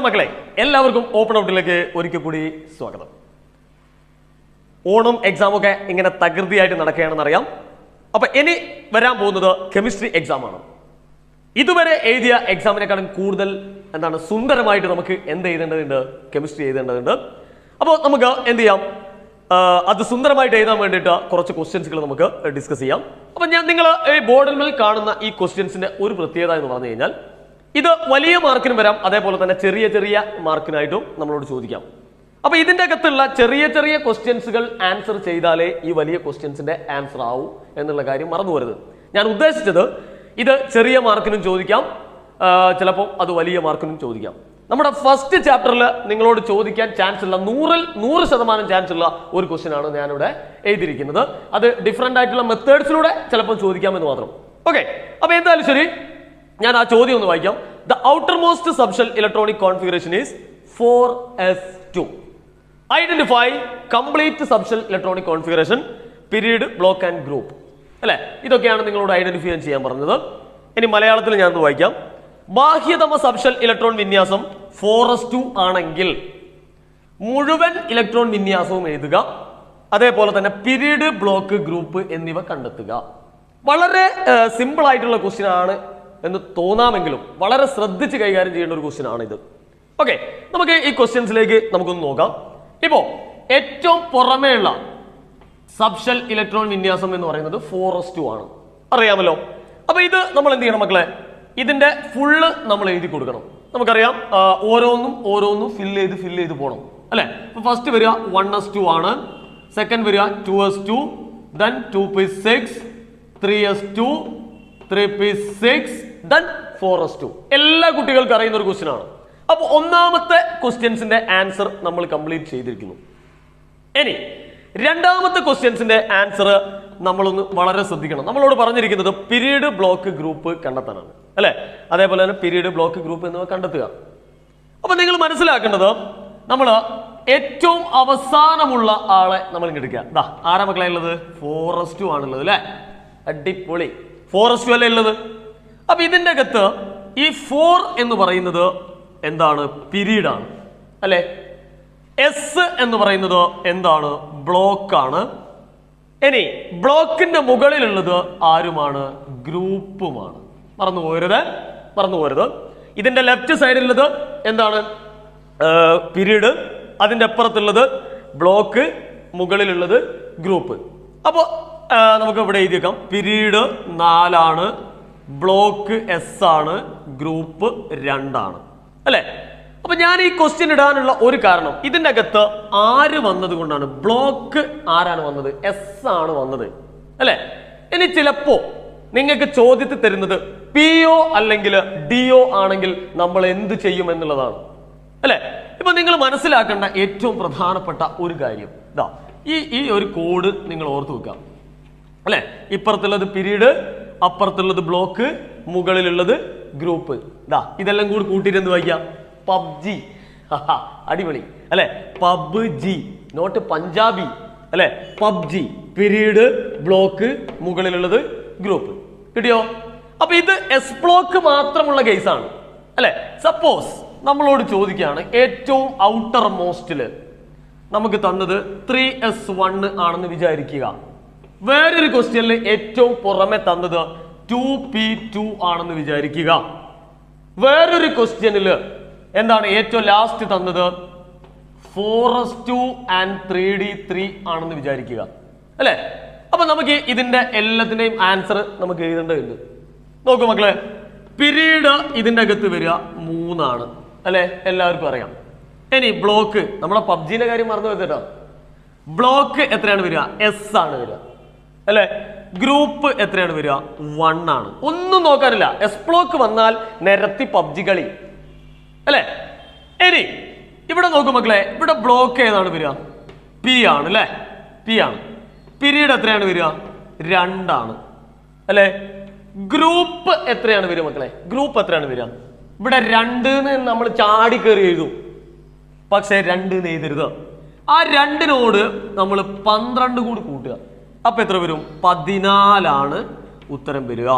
Hello മക്കളെ എല്ലാവർക്കും open ഔട്ടിലേക്ക് ഒരിക്കൽ കൂടി സ്വാഗതം. ഓണം എക്സാം ഒക്കെ ഇങ്ങനെ തകൃതിയായിട്ട് നടക്കുകയാണെന്ന് അറിയാം. അപ്പൊ ഇനി വരാൻ പോകുന്നത് കെമിസ്ട്രി എക്സാം ആണ്. ഇതുവരെ എഴുതിയ എക്സാമിനെക്കാളും കൂടുതൽ എന്താണ് സുന്ദരമായിട്ട് നമുക്ക് എന്ത് എഴുതേണ്ടതുണ്ട്? കെമിസ്ട്രി എഴുതേണ്ടതുണ്ട്. അപ്പോൾ നമുക്ക് എന്ത് ചെയ്യാം? അത് സുന്ദരമായിട്ട് എഴുതാൻ വേണ്ടിയിട്ട് കുറച്ച് ക്വസ്റ്റ്യൻസുകൾ നമുക്ക് ഡിസ്കസ് ചെയ്യാം. അപ്പം ഞാൻ നിങ്ങൾ ഈ ബോർഡിൽ കാണുന്ന ഈ ക്വസ്റ്റ്യൻസിന്റെ ഒരു പ്രത്യേകത എന്ന് പറഞ്ഞു കഴിഞ്ഞാൽ ഇത് വലിയ മാർക്കിനും വരാം. അതേപോലെ തന്നെ ചെറിയ ചെറിയ മാർക്കിനായിട്ടും നമ്മളോട് ചോദിക്കാം. അപ്പൊ ഇതിന്റെ അകത്തുള്ള ചെറിയ ചെറിയ ക്വസ്റ്റ്യൻസുകൾ ആൻസർ ചെയ്താലേ ഈ വലിയ ക്വസ്റ്റ്യൻസിന്റെ ആൻസർ ആവും എന്നുള്ള കാര്യം മറന്നു വരുത് ഞാൻ ഉദ്ദേശിച്ചത് ഇത് ചെറിയ മാർക്കിനും ചോദിക്കാം. ചിലപ്പോൾ അത് വലിയ മാർക്കിനും ചോദിക്കാം. നമ്മുടെ ഫസ്റ്റ് ചാപ്റ്ററിൽ നിങ്ങളോട് ചോദിക്കാൻ ചാൻസ് ഉള്ള നൂറിൽ നൂറ് ശതമാനം ചാൻസ് ഉള്ള ഒരു ക്വസ്റ്റ്യൻ ആണ് ഞാനിവിടെ എഴുതിയിരിക്കുന്നത്. അത് ഡിഫറെന്റ് ആയിട്ടുള്ള മെത്തേഡ്സിലൂടെ ചിലപ്പോൾ ചോദിക്കാമെന്ന് മാത്രം. ഓക്കെ അപ്പൊ എന്തായാലും ശരി. ഞാൻ ആ ചോദ്യം ഒന്ന് വായിക്കാം. The outermost subshell electronic configuration is four S two identify complete subshell electronic configuration period block and group അല്ലെ? ഇതൊക്കെയാണ് നിങ്ങളോട് ഐഡന്റിഫൈ ചെയ്യാൻ പറഞ്ഞത്. ഇനി മലയാളത്തിൽ ഞാൻ വായിക്കാം. ബാഹ്യതമ സബ്ഷൽ ഇലക്ട്രോൺ വിന്യാസം ഫോർ എസ് ടു ആണെങ്കിൽ മുഴുവൻ ഇലക്ട്രോൺ വിന്യാസവും എഴുതുക. അതേപോലെ തന്നെ പീരീഡ് ബ്ലോക്ക് ഗ്രൂപ്പ് എന്നിവ കണ്ടെത്തുക. വളരെ സിമ്പിൾ ആയിട്ടുള്ള ക്വസ്റ്റ്യൻ ആണ് എന്ന് തോന്നാമെങ്കിലും വളരെ ശ്രദ്ധിച്ച് കൈകാര്യം ചെയ്യേണ്ട ഒരു ക്വസ്റ്റ്യൻ ആണ് ഇത് ഓക്കെ നമുക്ക് ഈ ക്വസ്റ്റ്യൻസിലേക്ക് നമുക്കൊന്ന് നോക്കാം. ഇപ്പോ ഏറ്റവും പുറമേയുള്ള സബ്ഷൽ ഇലക്ട്രോൺ വിന്യാസം എന്ന് പറയുന്നത് ഫോറസ് ടു ആണ്. അറിയാമല്ലോ? അപ്പൊ ഇത് നമ്മൾ എന്ത് ചെയ്യണം മക്കളെ? ഇതിന്റെ ഫുള്ള് നമ്മൾ എഴുതി കൊടുക്കണം. നമുക്കറിയാം ഓരോന്നും ഓരോന്നും ഫില്ല് ചെയ്ത് ഫില്ല് ചെയ്ത് പോകണം അല്ലെ? ഇപ്പൊ ഫസ്റ്റ് വരിക വൺ എസ് ടു ആണ്. സെക്കൻഡ് വരിക two S two then two P six three S two three P six then four S എല്ലാ കുട്ടികൾക്കും അറിയുന്ന ഒരു ക്വസ്റ്റ്യൻ ആണ്. അപ്പൊ ഒന്നാമത്തെ ക്വസ്റ്റ്യൻസിന്റെ ആൻസർ നമ്മൾ കംപ്ലീറ്റ് ചെയ്തിരിക്കുന്നു. ഇനി രണ്ടാമത്തെ ക്വസ്റ്റ്യൻസിന്റെ ആൻസർ നമ്മളൊന്ന് വളരെ ശ്രദ്ധിക്കണം. നമ്മളോട് പറഞ്ഞിരിക്കുന്നത് പീരീഡ് ബ്ലോക്ക് ഗ്രൂപ്പ് കണ്ടെത്താനാണ്. അല്ലെ? അതേപോലെ തന്നെ പീരീഡ് ബ്ലോക്ക് ഗ്രൂപ്പ് എന്നിവ കണ്ടെത്തുക. അപ്പൊ നിങ്ങൾ മനസ്സിലാക്കേണ്ടത് നമ്മൾ ഏറ്റവും അവസാനമുള്ള ആളെ നമ്മൾ ഇങ്ങെടുക്കുക ദാ ആരാ മക്കളെ ഉള്ളത്? ഫോറസ്റ്റു ആണുള്ളത് അല്ലെ? അടിപൊളി. ഫോറസ്റ്റു അല്ലേ ഉള്ളത്? അപ്പൊ ഇതിന്റെ അകത്ത് ഈ ഫോർ എന്ന് പറയുന്നത് എന്താണ്? പിരീഡ് ആണ് അല്ലെ? എസ് എന്ന് പറയുന്നത് എന്താണ്? ബ്ലോക്ക് ആണ്. ഇനി ബ്ലോക്കിന്റെ മുകളിലുള്ളത് ആരുമാണ്? ഗ്രൂപ്പുമാണ്. മറന്നു പോരുത് മറന്നു പോരുത് ഇതിന്റെ ലെഫ്റ്റ് സൈഡിലുള്ളത് എന്താണ്? പിരീഡ്. അതിന്റെ അപ്പുറത്തുള്ളത് ബ്ലോക്ക് മുകളിലുള്ളത് ഗ്രൂപ്പ്. അപ്പോൾ നമുക്ക് ഇവിടെ എഴുതിയേക്കാം. പീരീഡ് നാലാണ്. ബ്ലോക്ക് എസ് ആണ് ഗ്രൂപ്പ് രണ്ടാണ്. അല്ലേ? അപ്പൊ ഞാൻ ഈ ക്വസ്റ്റ്യൻ ഇടാനുള്ള ഒരു കാരണം ഇതിന്റെ അകത്ത് ആര് വന്നത് കൊണ്ടാണ്? ബ്ലോക്ക് ആരാണ് വന്നത്? എസ് ആണ് വന്നത്. അല്ലെ? ഇനി ചിലപ്പോ നിങ്ങൾക്ക് ചോദ്യത്തിൽ തരുന്നത് പി ഒ അല്ലെങ്കിൽ ഡി ഒ ആണെങ്കിൽ നമ്മൾ എന്ത് ചെയ്യും എന്നുള്ളതാണ്. അല്ലെ? ഇപ്പൊ നിങ്ങൾ മനസ്സിലാക്കേണ്ട ഏറ്റവും പ്രധാനപ്പെട്ട ഒരു കാര്യം. ഇതാ ഈ ഈ ഒരു കോഡ് നിങ്ങൾ ഓർത്തു വെക്കാം അല്ലെ? ഇപ്പുറത്തുള്ളത് പീരീഡ് അപ്പുറത്തുള്ളത് ബ്ലോക്ക് മുകളിലുള്ളത് ഗ്രൂപ്പ് ഇതാ ഇതെല്ലാം കൂടി കൂട്ടിയിട്ട് എന്ത് വായിക്കാം? പബ്ജി. അടിപൊളി. അല്ലെ? Pub G not Punjabi. അല്ലെ? പബ്ജി. പിരീഡ് ബ്ലോക്ക് മുകളിലുള്ളത് ഗ്രൂപ്പ് കിട്ടിയോ? അപ്പൊ ഇത് എസ് ബ്ലോക്ക് മാത്രമുള്ള കേസാണ് അല്ലെ? സപ്പോസ് നമ്മളോട് ചോദിക്കുകയാണ് ഏറ്റവും ഔട്ടർ മോസ്റ്റിൽ നമുക്ക് തന്നത് ത്രീ എസ് വൺ ആണെന്ന് വിചാരിക്കുക. വേറൊരു ക്വസ്റ്റ്യനിൽ ഏറ്റവും പുറമെ തന്നത് ടു പി ടു ആണെന്ന് വിചാരിക്കുക. വേറൊരു ക്വസ്റ്റ്യനിൽ എന്താണ് ഏറ്റവും ലാസ്റ്റ് തന്നത്? Four S two and three D three ആണെന്ന് വിചാരിക്കുക. അല്ലേ? അപ്പൊ നമുക്ക് ഇതിന്റെ എല്ലാത്തിന്റെയും ആൻസർ നമുക്ക് എഴുതേണ്ടതുണ്ട്. നോക്കൂ മക്കളെ പിരീഡ് ഇതിന്റെ അകത്ത് വരിക മൂന്നാണ്. അല്ലെ? എല്ലാവർക്കും അറിയാം. ഇനി ബ്ലോക്ക് നമ്മുടെ പബ്ജിന്റെ കാര്യം മറന്നു വെച്ചിട്ടോ ബ്ലോക്ക് എത്രയാണ് വരിക? എസ് ആണ് വരിക. അല്ലെ? ഗ്രൂപ്പ് എത്രയാണ് വരിക? വൺ ആണ്. ഒന്നും നോക്കാനില്ല. എസ്പ്ലോക്ക് വന്നാൽ നിരത്തി പബ്ജി കളി. അല്ലെ? ഇനി ഇവിടെ നോക്കും മക്കളെ. ഇവിടെ ബ്ലോക്ക് ഏതാണ് വരിക? പി ആണ് അല്ലെ? പി ആണ്. പിരീഡ് എത്രയാണ് വരിക? രണ്ടാണ്. അല്ലെ? ഗ്രൂപ്പ് എത്രയാണ് വരിക മക്കളെ? ഗ്രൂപ്പ് എത്രയാണ് വരിക? ഇവിടെ രണ്ട് നമ്മൾ ചാടി കയറി എഴുതും. പക്ഷെ രണ്ട് എഴുതരുത്. ആ രണ്ടിനോട് നമ്മൾ പന്ത്രണ്ട് കൂടി കൂട്ടുക. അപ്പൊ എത്ര വരും? പതിനാലാണ് ഉത്തരം വരിക.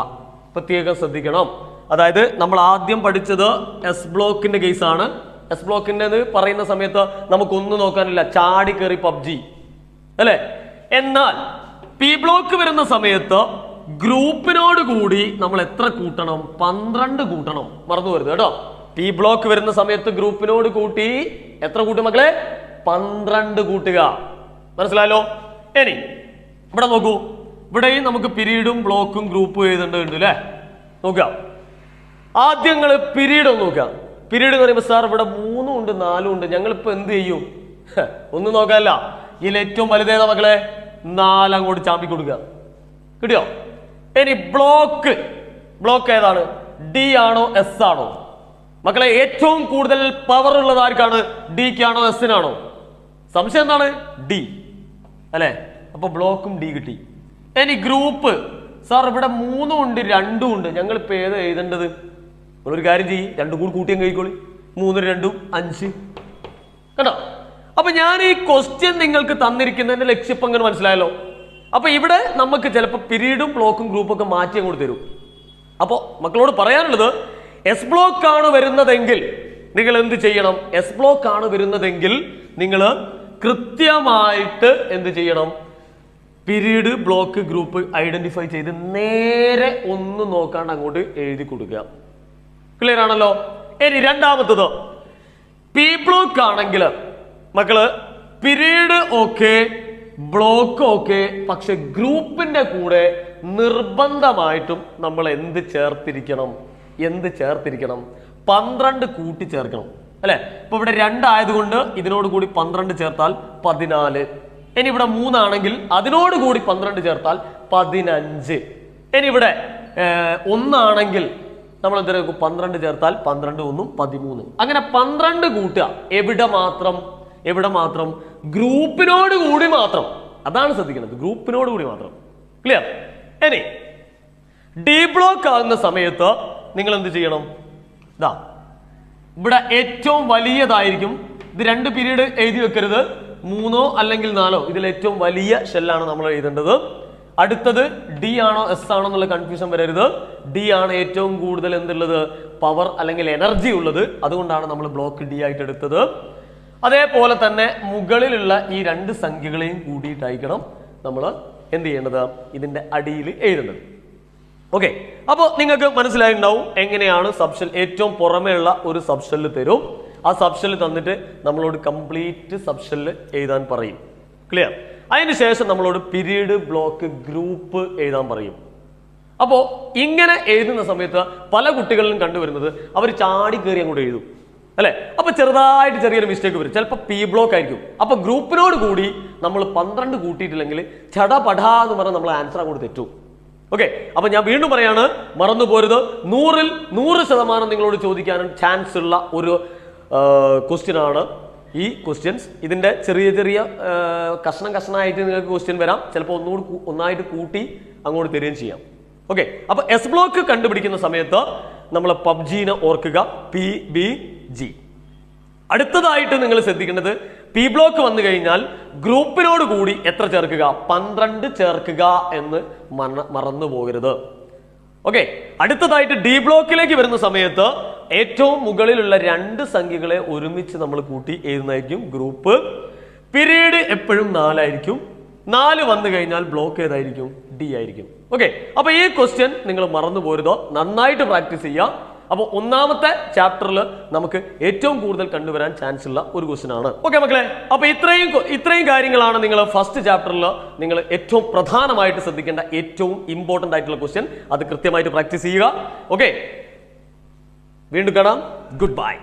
പ്രത്യേകം ശ്രദ്ധിക്കണം. അതായത് നമ്മൾ ആദ്യം പഠിച്ചത് എസ് ബ്ലോക്കിന്റെ കേസാണ് എസ് ബ്ലോക്കിന്റെ പറയുന്ന സമയത്ത് നമുക്കൊന്നും നോക്കാനില്ല. ചാടി കയറി പബ്ജി. അല്ലേ? എന്നാൽ പി ബ്ലോക്ക് വരുന്ന സമയത്ത് ഗ്രൂപ്പിനോട് കൂടി നമ്മൾ എത്ര കൂട്ടണം? പന്ത്രണ്ട് കൂട്ടണം. മറന്നു വരുത് കേട്ടോ. പി ബ്ലോക്ക് വരുന്ന സമയത്ത് ഗ്രൂപ്പിനോട് കൂട്ടി എത്ര കൂട്ടും മക്കളെ? പന്ത്രണ്ട് കൂട്ടുക. മനസ്സിലായല്ലോ? ഇനി ഇവിടെ നോക്കൂ. ഇവിടെയും നമുക്ക് പിരീഡും ബ്ലോക്കും ഗ്രൂപ്പും എഴുതേണ്ടതുണ്ട് അല്ലേ നോക്കുക. ആദ്യം നിങ്ങൾ പിരീഡ് ഒന്ന് നോക്കുക. പിരീഡ് എന്ന് പറയുമ്പോൾ സാർ ഇവിടെ മൂന്നും ഉണ്ട് നാലും ഉണ്ട്. ഞങ്ങളിപ്പോൾ എന്ത് ചെയ്യും? ഒന്ന് നോക്കാനല്ല. ഇതിൽ ഏറ്റവും വലുതേതാ മക്കളെ? നാലങ്ങോട്ട് ചാമ്പി കൊടുക്കുക. കിട്ടിയോ? ഇനി ബ്ലോക്ക്. ബ്ലോക്ക് ഏതാണ്? ഡി ആണോ എസ് ആണോ? മക്കളെ ഏറ്റവും കൂടുതൽ പവർ ഉള്ളത് ആർക്കാണ്? ഡിക്കാണോ എസിനാണോ സംശയം എന്താണ്? ഡി. അല്ലെ? അപ്പൊ ബ്ലോക്കും ഡി കിട്ടി. ഇനി ഗ്രൂപ്പ്. സാർ ഇവിടെ മൂന്നും ഉണ്ട് രണ്ടും ഉണ്ട്. ഞങ്ങൾ ഇപ്പൊ ഏത് എഴുതേണ്ടത്? ഒരു കാര്യം ചെയ്യും. രണ്ടും കൂടി കൂട്ടിയും കഴിക്കോളി മൂന്നും രണ്ടും അഞ്ച്. കണ്ടോ? അപ്പൊ ഞാൻ ഈ ക്വസ്റ്റ്യൻ നിങ്ങൾക്ക് തന്നിരിക്കുന്നതിന്റെ ലക്ഷ്യം ഇപ്പൊ അങ്ങനെ മനസ്സിലായല്ലോ? അപ്പൊ ഇവിടെ നമുക്ക് ചിലപ്പോൾ പിരീഡും ബ്ലോക്കും ഗ്രൂപ്പും ഒക്കെ മാറ്റി അങ്ങോട്ട് തരും. അപ്പോൾ മക്കളോട് പറയാനുള്ളത് എസ് ബ്ലോക്ക് ആണ് വരുന്നതെങ്കിൽ നിങ്ങൾ എന്ത് ചെയ്യണം? എസ് ബ്ലോക്ക് ആണ് വരുന്നതെങ്കിൽ നിങ്ങൾ കൃത്യമായിട്ട് എന്ത് ചെയ്യണം? പീരീഡ് ബ്ലോക്ക് ഗ്രൂപ്പ് ഐഡന്റിഫൈ ചെയ്ത് നേരെ ഒന്ന് നോക്കാണ്ട് അങ്ങോട്ട് എഴുതി കൊടുക്കുക. ക്ലിയർ ആണല്ലോ? ഇനി രണ്ടാമത്തത്. പി ബ്ലോക്ക് ആണെങ്കിൽ മക്കൾ പിരീഡ് ഓക്കെ ബ്ലോക്ക് ഓക്കെ പക്ഷെ ഗ്രൂപ്പിന്റെ കൂടെ നിർബന്ധമായിട്ടും നമ്മൾ എന്ത് ചേർത്തിരിക്കണം? എന്ത് ചേർത്തിരിക്കണം? പന്ത്രണ്ട് കൂട്ടി ചേർക്കണം. അല്ലെ? ഇപ്പൊ ഇവിടെ രണ്ടായതുകൊണ്ട് ഇതിനോട് കൂടി പന്ത്രണ്ട് ചേർത്താൽ പതിനാല്. ഇനി ഇവിടെ മൂന്നാണെങ്കിൽ അതിനോട് കൂടി പന്ത്രണ്ട് ചേർത്താൽ പതിനഞ്ച്. ഇനി ഇവിടെ ഒന്നാണെങ്കിൽ നമ്മൾ എന്തിനാക്കും പന്ത്രണ്ട് ചേർത്താൽ പന്ത്രണ്ട് ഒന്നും പതിമൂന്ന്. അങ്ങനെ പന്ത്രണ്ട് കൂട്ടുക. എവിടെ മാത്രം? എവിടെ മാത്രം? ഗ്രൂപ്പിനോട് കൂടി മാത്രം. അതാണ് ശ്രദ്ധിക്കുന്നത് ഗ്രൂപ്പിനോട് കൂടി മാത്രം. ക്ലിയർ ഇനി ഡി ബ്ലോക്ക് ആകുന്ന സമയത്ത് നിങ്ങൾ എന്ത് ചെയ്യണം? ഇതാ ഇവിടെ ഏറ്റവും വലിയതായിരിക്കും. ഇത് രണ്ട് പീരീഡ് എഴുതി വെക്കരുത്. മൂന്നോ അല്ലെങ്കിൽ നാലോ ഇതിൽ ഏറ്റവും വലിയ ഷെല്ലാണ് നമ്മൾ എഴുതേണ്ടത്. അടുത്തത് ഡി ആണോ എസ് ആണോ എന്നുള്ള കൺഫ്യൂഷൻ വരരുത്. ഡി ആണ് ഏറ്റവും കൂടുതൽ എന്തുള്ളത്? പവർ അല്ലെങ്കിൽ എനർജി ഉള്ളത്. അതുകൊണ്ടാണ് നമ്മൾ ബ്ലോക്ക് ഡി ആയിട്ട് എടുത്തത്. അതേപോലെ തന്നെ മുകളിലുള്ള ഈ രണ്ട് സംഖ്യകളെയും കൂടിയിട്ടായിരിക്കണം നമ്മൾ എന്ത് ചെയ്യേണ്ടത്? ഇതിന്റെ അടിയിൽ എഴുതുന്നത് ഓക്കെ അപ്പോൾ നിങ്ങൾക്ക് മനസ്സിലായിട്ടുണ്ടാവും എങ്ങനെയാണ് സബ്ഷൽ ഏറ്റവും പുറമേയുള്ള ഒരു സബ്ഷെല്ല് തരും. ആ സബ്ഷെല്ല് തന്നിട്ട് നമ്മളോട് കംപ്ലീറ്റ് സബ്ഷെല്ല് എഴുതാൻ പറയും. ക്ലിയർ അതിന് ശേഷം നമ്മളോട് പീരീഡ് ബ്ലോക്ക് ഗ്രൂപ്പ് എഴുതാൻ പറയും. അപ്പോൾ ഇങ്ങനെ എഴുതുന്ന സമയത്ത് പല കുട്ടികളിലും കണ്ടുവരുന്നത് അവർ ചാടി കയറി അങ്ങോട്ട് എഴുതും. അല്ലേ? അപ്പൊ ചെറുതായിട്ട് ചെറിയൊരു മിസ്റ്റേക്ക് വരും. ചിലപ്പോൾ പി ബ്ലോക്ക് ആയിരിക്കും. അപ്പൊ ഗ്രൂപ്പിനോട് കൂടി നമ്മൾ പന്ത്രണ്ട് കൂട്ടിയിട്ടില്ലെങ്കിൽ ചട പടാ എന്ന് പറഞ്ഞാൽ നമ്മൾ ആൻസർ അങ്ങോട്ട് തെറ്റും. ഓക്കെ അപ്പൊ ഞാൻ വീണ്ടും പറയാണ് മറന്നു പോരുത് നൂറിൽ നൂറ് ശതമാനം നിങ്ങളോട് ചോദിക്കാനും ചാൻസ് ഉള്ള ഒരു ക്വസ്റ്റ്യൻ ആണ്. ഈ ക്വസ്റ്റ്യൻസ് ഇതിന്റെ ചെറിയ ചെറിയ കഷ്ണം കഷ്ണമായിട്ട് നിങ്ങൾക്ക് ക്വസ്റ്റ്യൻ വരാം. ചിലപ്പോൾ ഒന്നുകൂടി ഒന്നായിട്ട് കൂട്ടി അങ്ങോട്ട് തരികയും ചെയ്യാം. ഓക്കെ അപ്പൊ എസ് ബ്ലോക്ക് കണ്ടുപിടിക്കുന്ന സമയത്ത് നമ്മൾ പബ്ജിനെ ഓർക്കുക. പി ബി ജി അടുത്തതായിട്ട് നിങ്ങൾ ശ്രദ്ധിക്കേണ്ടത് പി ബ്ലോക്ക് വന്നു കഴിഞ്ഞാൽ ഗ്രൂപ്പിനോട് കൂടി എത്ര ചേർക്കുക? പന്ത്രണ്ട് ചേർക്കുക എന്ന് മറ- മറന്നു പോകരുത് ഓക്കെ അടുത്തതായിട്ട് ഡി ബ്ലോക്കിലേക്ക് വരുന്ന സമയത്ത് ഏറ്റവും മുകളിലുള്ള രണ്ട് സംഖ്യകളെ ഒരുമിച്ച് നമ്മൾ കൂട്ടി എഴുതുന്നതായിരിക്കും ഗ്രൂപ്പ് പീരീഡ് എപ്പോഴും നാലായിരിക്കും. നാല് വന്നു കഴിഞ്ഞാൽ ബ്ലോക്ക് ഏതായിരിക്കും? ഡി ആയിരിക്കും. ഓക്കെ അപ്പൊ ഈ ക്വസ്റ്റ്യൻ നിങ്ങൾ മറന്നു പോരുതോ നന്നായിട്ട് പ്രാക്ടീസ് ചെയ്യുക. അപ്പോൾ ഒന്നാമത്തെ ചാപ്റ്ററിൽ നമുക്ക് ഏറ്റവും കൂടുതൽ കണ്ടുവരാൻ ചാൻസ് ഉള്ള ഒരു ക്വസ്റ്റൻ ആണ്. ഓക്കെ മക്കളെ? അപ്പോൾ ഇത്രയും ഇത്രയും കാര്യങ്ങളാണ് നിങ്ങൾ ഫസ്റ്റ് ചാപ്റ്ററിൽ നിങ്ങൾ ഏറ്റവും പ്രധാനമായിട്ട് ശ്രദ്ധിക്കേണ്ട ഏറ്റവും ഇമ്പോർട്ടന്റ് ആയിട്ടുള്ള ക്വസ്റ്റ്യൻ അത് കൃത്യമായിട്ട് പ്രാക്ടീസ് ചെയ്യുക. ഓക്കെ വീണ്ടും കാണാം. Good bye